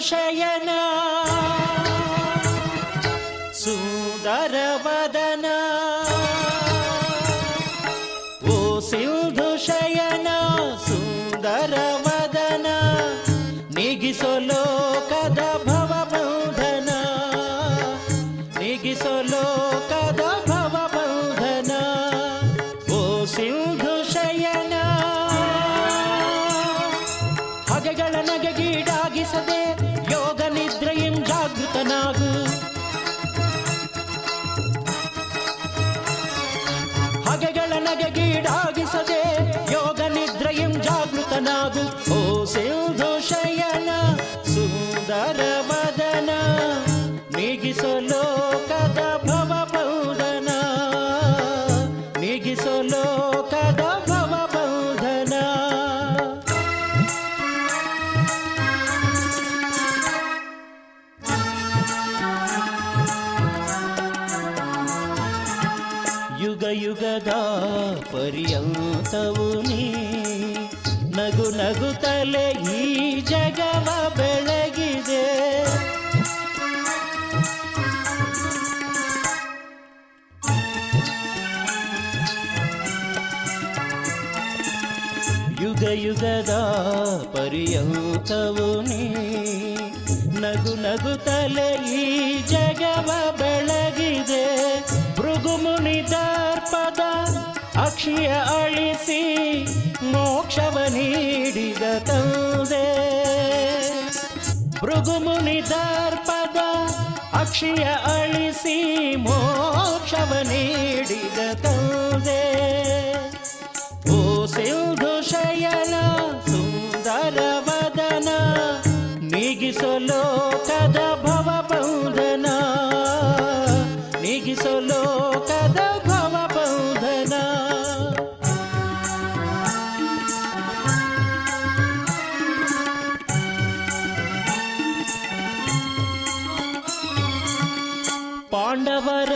శయన. సుందర వదన. ఓ సింధు శయన ಜಾಗೃತನಾಗು ಹಗೆಗಳ ನಗೆಗೀಡಾಗಿಸದೆ ಯೋಗ ನಿದ್ರೆಯಂ ಜಾಗೃತನಾಗು ಓ ಸಿಂಧು ಶಯನ ಸುಂದರ ವದನ ನೀಗಿಸೋ ಲೋಕದ ಯುಗ ಯುಗದ ಪರ್ಯಂತವು ನೀ ನಗು ನಗುತ್ತಲೇ ಈ ಜಗವ ಬೆಳಗಿದೆ ಯುಗ ಯುಗದ ಪರ್ಯಂತವು ನೀ ನಗು ನಗುತ್ತಲೇ ಈ ಜಗವ ಅಕ್ಷಿಯ ಅಳಿಸಿ ಮೋಕ್ಷವ ನೀಡಿದ ತಂದೆ ಭೃಗುಮುನಿ ದರ್ಪದ ಅಕ್ಷಿಯ ಅಳಿಸಿ ಮೋಕ್ಷವ ನೀಡಿದ ತಂದೆ ಓ ಸಿಂಧು ಶಯನ ಸುಂದರ ವದನ ನೀಗಿಸೋ ಲೋಕದ ಭವ ಬಂಧನ ನೀಗಿಸೋ ಲೋಕದ ಭವ ஆண்டவர்